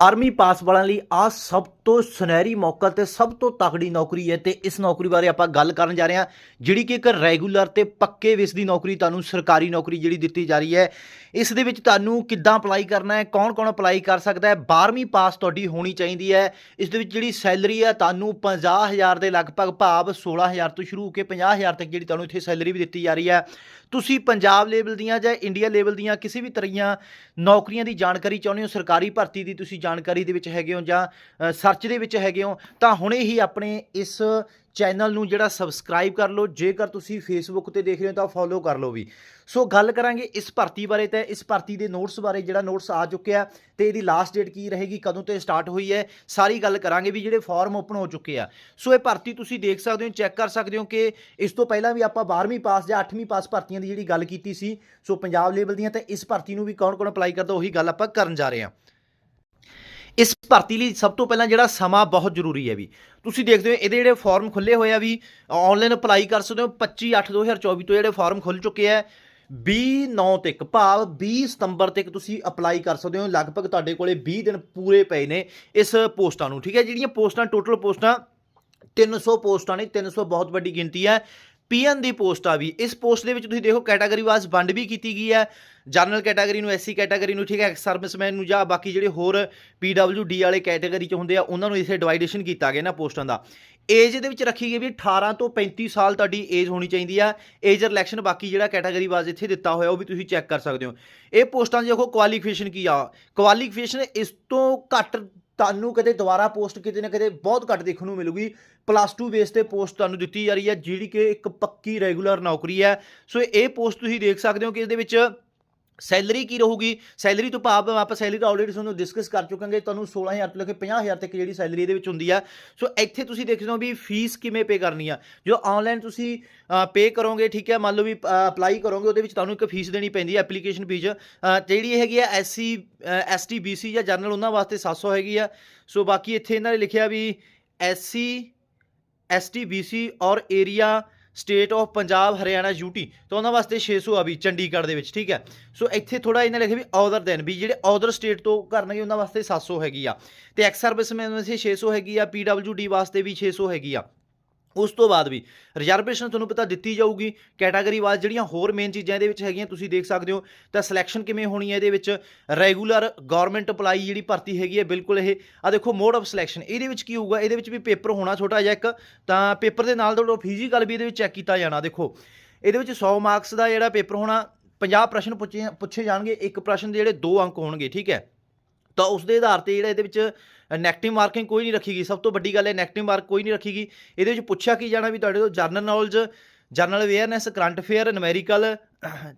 Army ਪਾਸ ਵਾਲਿਆਂ ਲਈ ਆ ਸਭ ਤੋਂ ਸੁਨਹਿਰੀ ਮੌਕਾ ਤੇ ਸਭ ਤੋਂ ਤਕੜੀ ਨੌਕਰੀ ਹੈ ਤੇ ਇਸ ਨੌਕਰੀ ਬਾਰੇ ਆਪਾਂ ਗੱਲ ਕਰਨ ਜਾ ਰਹੇ ਹਾਂ ਜਿਹੜੀ ਕਿ ਇੱਕ ਰੈਗੂਲਰ ਤੇ ਪੱਕੇ ਵਿਸ ਦੀ ਨੌਕਰੀ ਤੁਹਾਨੂੰ ਸਰਕਾਰੀ ਨੌਕਰੀ ਜਿਹੜੀ ਦਿੱਤੀ ਜਾ ਰਹੀ ਹੈ। ਇਸ ਦੇ ਵਿੱਚ ਤੁਹਾਨੂੰ ਕਿੱਦਾਂ ਅਪਲਾਈ ਕਰਨਾ ਹੈ ਕੌਣ-ਕੌਣ ਅਪਲਾਈ ਕਰ ਸਕਦਾ ਹੈ 12ਵੀਂ ਪਾਸ ਤੁਹਾਡੀ ਹੋਣੀ ਚਾਹੀਦੀ ਹੈ। ਇਸ ਦੇ ਵਿੱਚ ਜਿਹੜੀ ਸੈਲਰੀ ਹੈ ਤੁਹਾਨੂੰ 50000 ਦੇ ਲਗਭਗ ਭਾਵ 16000 ਤੋਂ ਸ਼ੁਰੂ ਹੋ ਕੇ 50000 ਤੱਕ ਜਿਹੜੀ ਤੁਹਾਨੂੰ ਇੱਥੇ ਸੈਲਰੀ ਵੀ ਦਿੱਤੀ ਜਾ ਰਹੀ ਹੈ। ਤੁਸੀਂ ਪੰਜਾਬ ਲੈਵਲ ਦੀਆਂ ਜਾਂ ਇੰਡੀਆ ਲੈਵਲ ਦੀਆਂ ਕਿਸੇ ਵੀ ਤਰ੍ਹਾਂ ਦੀਆਂ ਨੌਕਰੀਆਂ ਦੀ ਜਾਣਕਾਰੀ ਚਾਹੁੰਦੇ ਹੋ ਸਰਕਾਰੀ ਭਰਤੀ ਦੀ ਤੁਸੀਂ ਜਾਣਕਾਰੀ ਦੇ ਵਿੱਚ ਹੈਗੇ ਹੋ ਜਾਂ ਅ, ਸਰਚ ਦੇ ਵਿੱਚ ਹੈਗੇ ਹੋ, ਤਾਂ ਹੁਣੇ ਹੀ ਆਪਣੇ ਇਸ ਚੈਨਲ ਨੂੰ ਜਿਹੜਾ ਸਬਸਕ੍ਰਾਈਬ ਕਰ ਲਓ, ਜੇਕਰ ਤੁਸੀਂ ਫੇਸਬੁੱਕ ਤੇ ਦੇਖ ਰਹੇ ਹੋ ਤਾਂ ਫੋਲੋ ਕਰ ਲਓ ਵੀ। ਸੋ ਗੱਲ ਕਰਾਂਗੇ ਇਸ ਭਰਤੀ ਬਾਰੇ ਤੇ, ਇਸ ਭਰਤੀ ਦੇ ਨੋਟਸ ਬਾਰੇ, ਜਿਹੜਾ ਨੋਟਸ ਆ ਚੁੱਕਿਆ ਤੇ ਇਹਦੀ ਲਾਸਟ ਡੇਟ ਕੀ ਰਹੇਗੀ, ਕਦੋਂ ਤੇ ਸਟਾਰਟ ਹੋਈ ਹੈ, ਸਾਰੀ ਗੱਲ ਕਰਾਂਗੇ ਵੀ ਜਿਹੜੇ ਫਾਰਮ ਓਪਨ ਹੋ ਚੁੱਕੇ ਆ। ਸੋ ਇਹ ਭਰਤੀ ਤੁਸੀਂ ਦੇਖ ਸਕਦੇ ਹੋ ਚੈੱਕ ਕਰ ਸਕਦੇ ਹੋ ਕਿ ਇਸ ਤੋਂ ਪਹਿਲਾਂ ਵੀ ਆਪਾਂ 12ਵੀਂ ਪਾਸ ਜਾਂ 8ਵੀਂ ਪਾਸ ਭਰਤੀਆਂ ਦੀ ਜਿਹੜੀ ਗੱਲ ਕੀਤੀ ਸੀ, ਸੋ ਪੰਜਾਬ ਲੈਵਲ ਦੀਆਂ ਤੇ ਇਸ ਭਰਤੀ ਨੂੰ ਵੀ ਕੌਣ-ਕੌਣ ਅਪਲਾਈ ਕਰਦਾ, ਉਹੀ ਗੱਲ ਆਪਾਂ ਕਰਨ ਜਾ ਰਹੇ ਹਾਂ। ਇਸ ਭਰਤੀ ਲਈ ਸਭ ਤੋਂ ਪਹਿਲਾਂ ਜਿਹੜਾ ਸਮਾਂ ਬਹੁਤ ਜ਼ਰੂਰੀ ਹੈ ਵੀ। ਤੁਸੀਂ ਦੇਖਦੇ ਹੋ ਇਹਦੇ ਜਿਹੜੇ ਫਾਰਮ ਖੁੱਲੇ ਹੋਏ ਆ ਵੀ ਆਨਲਾਈਨ ਅਪਲਾਈ ਕਰ ਸਕਦੇ ਹੋ 25 8 2024 ਤੋਂ ਜਿਹੜੇ ਫਾਰਮ ਖੁੱਲ ਚੁੱਕੇ ਆ 20 9 ਤੱਕ ਭਾਵ 20 ਸਤੰਬਰ ਤੱਕ ਤੁਸੀਂ ਅਪਲਾਈ ਕਰ ਸਕਦੇ ਹੋ। ਲਗਭਗ ਤੁਹਾਡੇ ਕੋਲੇ 20 ਦਿਨ ਪੂਰੇ ਪਏ ਨੇ ਇਸ ਪੋਸਟਾਂ ਨੂੰ, ਠੀਕ ਹੈ? ਜਿਹੜੀਆਂ ਪੋਸਟਾਂ ਟੋਟਲ ਪੋਸਟਾਂ 300 ਪੋਸਟਾਂ ਨੇ 300 ਬਹੁਤ ਵੱਡੀ ਗਿਣਤੀ ਹੈ। ਪੀਐਨ ਦੀ ਪੋਸਟ ਆ ਵੀ, ਇਸ ਪੋਸਟ ਦੇ ਵਿੱਚ ਤੁਸੀਂ ਦੇਖੋ ਕੈਟਾਗਰੀ ਵਾਈਜ਼ ਵੰਡ ਵੀ ਕੀਤੀ ਗਈ ਹੈ। ਜਨਰਲ ਕੈਟਾਗਰੀ ਨੂੰ ਐਸਸੀ ਕੈਟਾਗਰੀ ਨੂੰ, ਠੀਕ ਹੈ ਐਕਸ ਸਰਵਿਸਮੈਨ ਨੂੰ ਜਾਂ ਬਾਕੀ ਜਿਹੜੇ ਹੋਰ ਪੀਡਬਲਯੂਡੀ ਵਾਲੇ ਕੈਟਾਗਰੀ ਚ ਹੁੰਦੇ ਆ, ਉਹਨਾਂ ਨੂੰ ਇਸੇ ਡਿਵਾਈਡੇਸ਼ਨ ਕੀਤਾ ਗਿਆ ਨਾ ਪੋਸਟਾਂ ਦਾ। ਏਜ ਦੇ ਵਿੱਚ ਰੱਖੀ ਗਈ ਵੀ 18 ਤੋਂ 35 ਸਾਲ ਤੁਹਾਡੀ ਏਜ ਹੋਣੀ ਚਾਹੀਦੀ ਆ। ਏਜ ਰਿਲੈਕਸ਼ਨ ਬਾਕੀ ਜਿਹੜਾ ਕੈਟਾਗਰੀ ਵਾਈਜ਼ ਇੱਥੇ ਦਿੱਤਾ ਹੋਇਆ, ਉਹ ਵੀ ਤੁਸੀਂ ਚੈੱਕ ਕਰ ਸਕਦੇ ਹੋ। ਇਹ ਪੋਸਟਾਂ ਦੀ ਦੇਖੋ ਕੁਆਲੀਫਿਕੇਸ਼ਨ ਕੀ ਆ। ਕੁਆਲੀਫਿਕੇਸ਼ਨ ਇਸ ਤੋਂ ਘੱਟ ਤੁਹਾਨੂੰ ਕਦੇ ਦੁਬਾਰਾ ਪੋਸਟ ਕਿਤੇ ਨਾ ਕਿਤੇ ਬਹੁਤ ਘੱਟ ਦੇਖਣ ਨੂੰ ਮਿਲੂਗੀ। ਪਲੱਸ 2 ਬੇਸ ਤੇ ਪੋਸਟ ਤੁਹਾਨੂੰ ਦਿੱਤੀ ਜਾ ਰਹੀ ਹੈ, ਜਿਹੜੀ ਕਿ ਇੱਕ ਪੱਕੀ ਰੈਗੂਲਰ ਨੌਕਰੀ ਹੈ। ਸੋ ਇਹ ਪੋਸਟ ਤੁਸੀਂ ਦੇਖ ਸਕਦੇ ਹੋ ਕਿ ਇਹਦੇ ਵਿੱਚ ਸੈਲਰੀ ਕੀ ਰਹੂਗੀ? ਸੈਲਰੀ ਤੋਂ ਭਾਵ ਆਪਾਂ ਸੈਲਰੀ ਤਾਂ ਆਲਰੇਡੀ ਤੁਹਾਨੂੰ ਡਿਸਕਸ ਕਰ ਚੁੱਕਾਂਗੇ, ਤੁਹਾਨੂੰ 16000 ਤੋਂ ਲੈ ਕੇ 50000 ਤੱਕ ਜਿਹੜੀ ਸੈਲਰੀ ਇਹਦੇ ਵਿੱਚ ਹੁੰਦੀ ਆ। ਸੋ ਇੱਥੇ ਤੁਸੀਂ ਦੇਖਦੇ ਹੋ ਵੀ ਫੀਸ ਕਿਵੇਂ ਪੇ ਕਰਨੀ ਆ। ਜੋ ਆਨਲਾਈਨ ਤੁਸੀਂ ਪੇ ਕਰੋਗੇ, ਠੀਕ ਹੈ, ਮੰਨ ਲਓ ਵੀ ਅਪਲਾਈ ਕਰੋਗੇ, ਉਹਦੇ ਵਿੱਚ ਤੁਹਾਨੂੰ ਇੱਕ ਫੀਸ ਦੇਣੀ ਪੈਂਦੀ ਹੈ ਐਪਲੀਕੇਸ਼ਨ ਫੀਸ ਜਿਹੜੀ ਇਹ ਹੈਗੀ ਆ ਐਸਸੀ ਐਸਟੀ ਬੀਸੀ ਜਾਂ ਜਨਰਲ ਉਹਨਾਂ ਵਾਸਤੇ 700 ਹੈਗੀ ਆ। ਸੋ ਬਾਕੀ ਇੱਥੇ ਇਹਨਾਂ ਨੇ ਲਿਖਿਆ ਵੀ ਐਸਸੀ ਐਸਟੀ ਬੀਸੀ ਔਰ area state of Punjab, Haryana, UT, ਤਾਂ ਉਹਨਾਂ ਵਾਸਤੇ 600 ਆ ਵੀ ਚੰਡੀਗੜ੍ਹ ਦੇ ਵਿੱਚ, ਠੀਕ ਹੈ? ਸੋ ਇੱਥੇ ਥੋੜਾ ਇਹਨਾਂ ਲਿਖਿਆ ਵੀ ਅਦਰ ਦੈਨ ਵੀ ਜਿਹੜੇ ਅਦਰ ਸਟੇਟ ਤੋਂ ਕਰਨਗੇ ਉਹਨਾਂ ਵਾਸਤੇ 700 ਹੈਗੀ ਆ। ਤੇ ਐਕਸ ਸਰਵਿਸਮੈਨ ਵਾਸਤੇ 600 ਹੈਗੀ ਆ ਪੀਡਬਲਯੂਡੀ ਵਾਸਤੇ ਵੀ 600 ਹੈਗੀ ਆ। ਉਸ ਤੋਂ ਬਾਅਦ ਵੀ ਰਿਜ਼ਰਵੇਸ਼ਨ ਤੁਹਾਨੂੰ ਪਤਾ ਦਿੱਤੀ ਜਾਊਗੀ। ਕੈਟਾਗਰੀ ਵਾਈਜ਼ ਜਿਹੜੀਆਂ ਹੋਰ ਮੇਨ ਚੀਜ਼ਾਂ ਇਹਦੇ ਵਿੱਚ ਹੈਗੀਆਂ, ਤੁਸੀਂ ਦੇਖ ਸਕਦੇ ਹੋ। ਤਾਂ ਸਿਲੈਕਸ਼ਨ ਕਿਵੇਂ ਹੋਣੀ ਹੈ ਇਹਦੇ ਵਿੱਚ? ਰੈਗੂਲਰ ਗਵਰਨਮੈਂਟ ਅਪਲਾਈ ਜਿਹੜੀ ਭਰਤੀ ਹੈਗੀ ਹੈ, ਬਿਲਕੁਲ ਇਹ। ਆ ਦੇਖੋ ਮੋਡ ਆਫ ਸਿਲੈਕਸ਼ਨ ਇਹਦੇ ਵਿੱਚ ਕੀ ਹੋਊਗਾ? ਇਹਦੇ ਵਿੱਚ ਵੀ ਪੇਪਰ ਹੋਣਾ ਛੋਟਾ ਜਿਹਾ ਇੱਕ। ਤਾਂ ਪੇਪਰ ਦੇ ਨਾਲ ਤੁਹਾਡਾ ਫਿਜ਼ੀਕਲ ਵੀ ਇਹਦੇ ਵਿੱਚ ਚੈੱਕ ਕੀਤਾ ਜਾਣਾ, ਦੇਖੋ। ਇਹਦੇ ਵਿੱਚ 100 ਮਾਰਕਸ ਦਾ ਜਿਹੜਾ ਪੇਪਰ ਹੋਣਾ 50 ਪ੍ਰਸ਼ਨ ਪੁੱਛੇ ਪੁੱਛੇ ਜਾਣਗੇ। ਇੱਕ ਪ੍ਰਸ਼ਨ ਦੇ ਜਿਹੜੇ ਦੋ ਅੰਕ ਹੋਣਗੇ, ਠੀਕ ਹੈ? ਤਾਂ ਉਸ ਦੇ ਆਧਾਰ ਤੇ ਜਿਹੜਾ ਇਹਦੇ ਵਿੱਚ ਨੈਗੇਟਿਵ ਮਾਰਕਿੰਗ ਕੋਈ ਨਹੀਂ ਰੱਖੀ ਗਈ ਸਭ ਤੋਂ ਵੱਡੀ ਗੱਲ ਹੈ ਨੈਗੇਟਿਵ ਮਾਰਕ ਕੋਈ ਨਹੀਂ ਰੱਖੀ ਗਈ ਇਹਦੇ ਵਿੱਚ ਪੁੱਛਿਆ ਕੀ ਜਾਣਾ ਵੀ ਤੁਹਾਡੇ ਤੋਂ general knowledge general awareness current affair numerical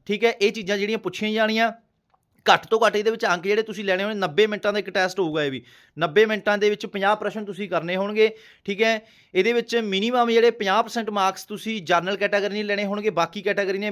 ਠੀਕ ਹੈ, ਇਹ ਚੀਜ਼ਾਂ ਜਿਹੜੀਆਂ ਪੁੱਛੀਆਂ ਜਾਣੀਆਂ, ਘੱਟ ਤੋਂ ਘੱਟ ਇਹਦੇ ਵਿੱਚ ਅੰਕ ਜਿਹੜੇ ਤੁਸੀਂ ਲੈਣੇ ਹੋਣੇ 90 ਮਿੰਟਾਂ ਦਾ ਇੱਕ ਟੈਸਟ ਹੋਊਗਾ ਇਹ ਵੀ। 90 ਮਿੰਟਾਂ ਦੇ ਵਿੱਚ 50 ਪ੍ਰਸ਼ਨ ਤੁਸੀਂ ਕਰਨੇ ਹੋਣਗੇ, ਠੀਕ ਹੈ, ਇਹਦੇ ਵਿੱਚ ਮਿਨੀਮਮ ਜਿਹੜੇ 50% ਮਾਰਕਸ ਤੁਸੀਂ ਜਰਨਲ ਕੈਟਾਗਰੀ ਨੇ ਲੈਣੇ ਹੋਣਗੇ, ਬਾਕੀ ਕੈਟਾਗਰੀ ਨੇ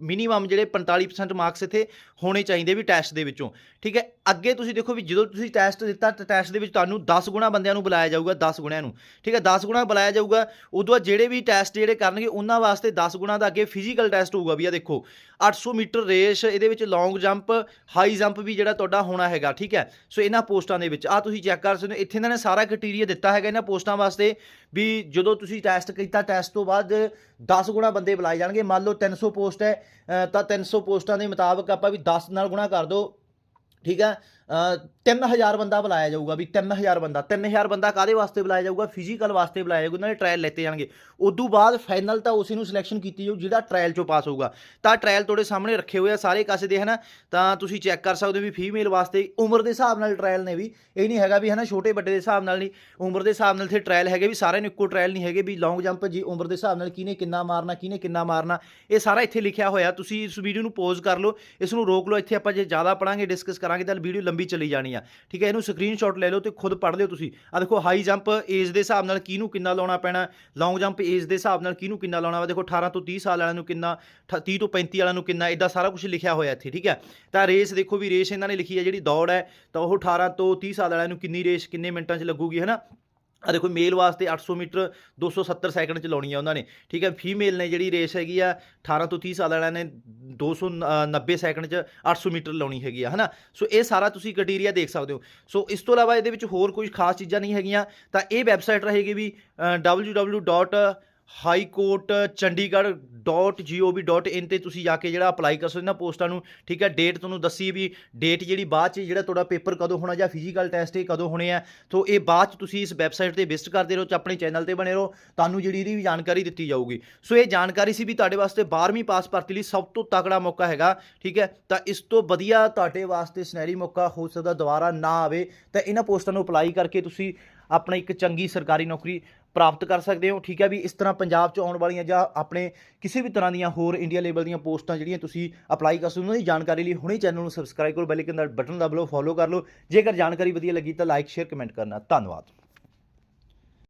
ਮਿਨੀਮਮ ਜਿਹੜੇ 45% ਮਾਰਕਸ ਇੱਥੇ ਹੋਣੇ ਚਾਹੀਦੇ ਵੀ ਟੈਸਟ ਦੇ ਵਿੱਚੋਂ। ਠੀਕ ਹੈ? ਅੱਗੇ ਤੁਸੀਂ ਦੇਖੋ ਵੀ ਜਦੋਂ ਤੁਸੀਂ ਟੈਸਟ ਦਿੱਤਾ, ਤਾਂ ਟੈਸਟ ਦੇ ਵਿੱਚ ਤੁਹਾਨੂੰ 10 ਗੁਣਾ ਬੰਦਿਆਂ ਨੂੰ ਬੁਲਾਇਆ ਜਾਊਗਾ 10 ਗੁਣਿਆਂ ਨੂੰ। ਠੀਕ ਹੈ? 10 ਗੁਣਾ ਬੁਲਾਇਆ ਜਾਊਗਾ, ਉਦੋਂ ਬਾਅਦ ਜਿਹੜੇ ਵੀ ਟੈਸਟ ਜਿਹੜੇ ਕਰਨਗੇ, ਉਹਨਾਂ ਵਾਸਤੇ 10 ਗੁਣਾ ਦਾ ਅੱਗੇ ਫਿਜ਼ੀਕਲ ਟੈਸਟ ਹੋਊਗਾ ਵੀ ਆ ਦੇਖੋ 800 ਮੀਟਰ ਰੇਸ, ਇਹਦੇ ਵਿੱਚ ਲੌਂਗ ਜੰਪ ਹਾਈ ਜੰਪ ਵੀ ਜਿਹੜਾ ਤੁਹਾਡਾ ਹੋਣਾ ਹੈਗਾ, ਠੀਕ ਹੈ? ਸੋ ਇਹਨਾਂ ਪੋਸਟਾਂ ਦੇ ਵਿੱਚ ਆ ਤੁਸੀਂ ਚੈੱਕ ਕਰ ਸਕਦੇ ਹੋ, ਇੱਥੇ ਇਹਨਾਂ ਨੇ ਸਾਰਾ ਕ੍ਰਾਈਟੇਰੀਆ ਦਿੱਤਾ ਹੈਗਾ ਇਹਨਾਂ ਪੋਸਟਾਂ ਵਾਸਤੇ ਵੀ ਜਦੋਂ ਤੁਸੀਂ ਟੈਸਟ ਕੀਤਾ ਟੈਸਟ ਤੋਂ ਬਾਅਦ 10 ਗੁਣਾ ਬੰਦੇ ਬੁਲਾਏ ਜਾਣਗੇ। ਮੰਨ ਲਓ 300 ਪੋਸਟ ਹੈ ਤਾਂ 300 ਪੋਸਟਾਂ ਦੇ ਮੁਤਾਬਕ ਆਪਾਂ ਵੀ 10 ਨਾਲ ਗੁਣਾ ਕਰ ਦਿਓ ਠੀਕ ਹੈ? 3000 ਬੰਦਾ ਬੁਲਾਇਆ ਜਾਊਗਾ ਵੀ 3000 ਬੰਦਾ 3000 ਬੰਦਾ ਕਾਦੇ ਵਾਸਤੇ ਬੁਲਾਇਆ ਜਾਊਗਾ? ਫਿਜ਼ੀਕਲ ਵਾਸਤੇ ਬੁਲਾਇਆ ਜਾਊਗਾ ਉਹਨਾਂ ਦੇ ਟ੍ਰਾਇਲ ਲੈਤੇ ਜਾਣਗੇ। ਉਦੋਂ ਬਾਅਦ ਫਾਈਨਲ ਤਾਂ ਉਸੇ ਨੂੰ ਸਿਲੈਕਸ਼ਨ ਕੀਤੀ ਜਾਊ ਜਿਹੜਾ ਟ੍ਰਾਇਲ ਚੋਂ ਪਾਸ ਹੋਊਗਾ। ਤਾਂ ਟ੍ਰਾਇਲ ਤੁਹਾਡੇ ਸਾਹਮਣੇ ਰੱਖੇ ਹੋਏ ਆ ਸਾਰੇ ਕਾਸੇ ਦੇ, ਹਨਾ? ਤਾਂ ਤੁਸੀਂ ਚੈੱਕ ਕਰ ਸਕਦੇ ਹੋ ਵੀ ਫੀਮੇਲ ਵਾਸਤੇ ਉਮਰ ਦੇ ਹਿਸਾਬ ਨਾਲ ਟ੍ਰਾਇਲ ਨੇ ਵੀ। ਇਹ ਨਹੀਂ ਹੈਗਾ ਵੀ, ਹਨਾ, ਛੋਟੇ ਵੱਡੇ ਦੇ ਹਿਸਾਬ ਨਾਲ ਨਹੀਂ। ਉਮਰ ਦੇ ਹਿਸਾਬ ਨਾਲ ਇੱਥੇ ਟ੍ਰਾਇਲ ਹੈਗੇ ਵੀ, ਸਾਰਿਆਂ ਨੂੰ ਇੱਕੋ ਟ੍ਰਾਇਲ ਨਹੀਂ ਹੈਗੇ ਵੀ ਲੌਂਗ ਜੰਪ ਜੀ, ਉਮਰ ਦੇ ਹਿਸਾਬ ਨਾਲ ਕਿਹਨੇ ਕਿੰਨਾ ਮਾਰਨਾ, ਕਿਹਨੇ ਕਿੰਨਾ ਮਾਰਨਾ। ਇਹ ਸਾਰਾ ਇੱਥੇ ਲਿਖਿਆ ਹੋਇਆ, ਤੁਸੀਂ ਇਸ ਵੀਡੀਓ ਨੂੰ ਪੋਜ਼ ਕਰ ਲਓ। ਇਸ ਨੂੰ ਰੋਕ ਲਓ, ਇੱਥੇ ਆਪਾਂ ਜੇ ਜ਼ਿਆਦਾ ਪੜਾਂਗੇ ਡਿਸਕਸ ਕਰਾਂਗੇ, ਤਾਂ ਵੀਡੀਓ ਲੰਬੀ ਚਲੀ ਜਾਣੀ ਆ। ਠੀਕ ਹੈ, ਇਹਨੂੰ ਸਕਰੀਨਸ਼ਾਟ ਲੈ ਲਓ ਤੇ ਖੁਦ ਪੜ੍ਹ ਲਿਓ ਤੁਸੀਂ। ਆ ਦੇਖੋ ਹਾਈ ਜੰਪ ਏਜ ਦੇ ਹਿਸਾਬ ਨਾਲ ਕਿਹਨੂੰ ਕਿੰਨਾ ਲਾਉਣਾ ਪੈਣਾ? ਲੌਂਗ ਜੰਪ ਏਜ ਦੇ ਹਿਸਾਬ ਨਾਲ ਕਿਹਨੂੰ ਕਿੰਨਾ ਲਾਉਣਾ ਵਾ? ਦੇਖੋ 18 ਤੋਂ 30 ਸਾਲ ਵਾਲਿਆਂ ਨੂੰ ਕਿੰਨਾ ਠ- 30 ਤੋਂ 35 ਵਾਲਿਆਂ ਨੂੰ ਕਿੰਨਾ ਇਦਾਂ ਸਾਰਾ ਕੁਝ ਲਿਖਿਆ ਹੋਇਆ ਇੱਥੇ, ਠੀਕ ਹੈ? ਤਾਂ ਰੇਸ ਦੇਖੋ ਵੀ ਰੇਸ ਇਹਨਾਂ ਨੇ ਲਿਖੀ ਹੈ, ਜਿਹੜੀ ਦੌੜ ਹੈ, ਤਾਂ ਉਹ 18 ਤੋਂ 30 ਸਾਲ ਵਾਲਿਆਂ ਨੂੰ ਕਿੰਨੀ ਰੇਸ ਕਿੰਨੇ ਮਿੰਟਾਂ 'ਚ ਲੱਗੂਗੀ ਹੈ ਨਾ ਆ ਦੇਖੋ ਮੇਲ ਵਾਸਤੇ 800 ਮੀਟਰ 270 ਸੈਕਿੰਡ ਚ ਲਾਉਣੀ ਆ ਉਹਨਾਂ ਨੇ, ਠੀਕ ਹੈ? ਫੀਮੇਲ ਨੇ ਜਿਹੜੀ ਰੇਸ ਹੈਗੀ ਆ 18 ਤੋਂ 30 ਸਾਲ ਵਾਲਿਆਂ ਨੇ 290 ਸੈਕਿੰਡ ਚ 800 ਮੀਟਰ ਲਾਉਣੀ ਹੈਗੀ ਆ, ਹਨਾ? ਸੋ ਇਹ ਸਾਰਾ ਤੁਸੀਂ ਕ੍ਰਾਈਟੇਰੀਆ ਦੇਖ ਸਕਦੇ ਹੋ। ਸੋ ਇਸ ਤੋਂ ਇਲਾਵਾ ਇਹਦੇ ਵਿੱਚ ਹੋਰ ਕੋਈ ਖਾਸ ਚੀਜ਼ਾਂ ਨਹੀਂ ਹੈਗੀਆਂ, ਤਾਂ ਇਹ ਵੈਬਸਾਈਟ ਰਹੇਗੀ ਵੀ ਹਾਈ ਕੋਰਟ www.highcourtchandigarh.gov.in ਤੇ ਤੁਸੀਂ ਜਾ ਕੇ ਜਿਹੜਾ ਅਪਲਾਈ ਕਰ ਸਕਦੇ ਹੋ ਪੋਸਟਾਂ ਨੂੰ, ਠੀਕ ਹੈ? ਡੇਟ ਤੁਹਾਨੂੰ ਦੱਸੀ ਵੀ ਡੇਟ ਜਿਹੜੀ ਬਾਅਦ ਚ ਜਿਹੜਾ ਤੁਹਾਡਾ ਪੇਪਰ ਕਦੋਂ ਹੋਣਾ ਜਾਂ ਫਿਜ਼ੀਕਲ ਟੈਸਟ ਇਹ ਕਦੋਂ ਹੋਣੇ ਆ, ਤੋਂ ਇਹ ਬਾਅਦ ਚ ਤੁਸੀਂ ਇਸ ਵੈਬਸਾਈਟ ਤੇ ਵਿਜ਼ਿਟ ਕਰਦੇ ਰਹੋ, ਤੇ ਆਪਣੇ ਚੈਨਲ ਤੇ ਬਣੇ ਰਹੋ, ਤੁਹਾਨੂੰ ਜਿਹੜੀ ਇਹਦੀ ਵੀ ਜਾਣਕਾਰੀ ਦਿੱਤੀ ਜਾਊਗੀ। ਸੋ ਇਹ ਜਾਣਕਾਰੀ ਸੀ ਵੀ ਤੁਹਾਡੇ ਵਾਸਤੇ 12ਵੀਂ ਪਾਸ ਭਰਤੀ ਲਈ ਸਭ ਤੋਂ ਤਕੜਾ ਮੌਕਾ ਹੈਗਾ, ਠੀਕ ਹੈ? ਤਾਂ ਇਸ ਤੋਂ ਵਧੀਆ ਤੁਹਾਡੇ ਵਾਸਤੇ ਸੁਨਹਿਰੀ ਮੌਕਾ ਹੋ ਸਕਦਾ ਦੁਬਾਰਾ ਨਾ ਆਵੇ, ਤਾਂ ਇਹਨਾਂ ਪੋਸਟਾਂ ਨੂੰ ਅਪਲਾਈ ਕਰਕੇ ਤੁਸੀਂ ਆਪਣਾ ਇੱਕ ਚੰਗੀ ਸਰਕਾਰੀ ਨੌਕਰੀ ਪ੍ਰਾਪਤ ਕਰ ਸਕਦੇ ਹੋ। ਠੀਕ ਹੈ ਵੀ ਇਸ ਤਰ੍ਹਾਂ ਪੰਜਾਬ 'ਚ ਆਉਣ ਵਾਲੀਆਂ ਜਾਂ ਆਪਣੇ ਕਿਸੇ ਵੀ ਤਰ੍ਹਾਂ ਦੀਆਂ ਹੋਰ ਇੰਡੀਆ ਲੈਵਲ ਦੀਆਂ ਪੋਸਟਾਂ ਜਿਹੜੀਆਂ ਤੁਸੀਂ ਅਪਲਾਈ ਕਰ ਸਕਦੇ ਹੋ, ਉਹਨਾਂ ਦੀ ਜਾਣਕਾਰੀ ਲਈ ਹੁਣੇ ਚੈਨਲ ਨੂੰ ਸਬਸਕ੍ਰਾਈਬ ਕਰੋ ਬੈਲ ਆਈਕਨ ਦਾ ਬਟਨ ਦਬਾ ਲਓ ਫੋਲੋ ਕਰ ਲਓ। ਜੇਕਰ ਜਾਣਕਾਰੀ ਵਧੀਆ ਲੱਗੀ ਤਾਂ ਲਾਈਕ ਸ਼ੇਅਰ ਕਮੈਂਟ ਕਰਨਾ। ਧੰਨਵਾਦ।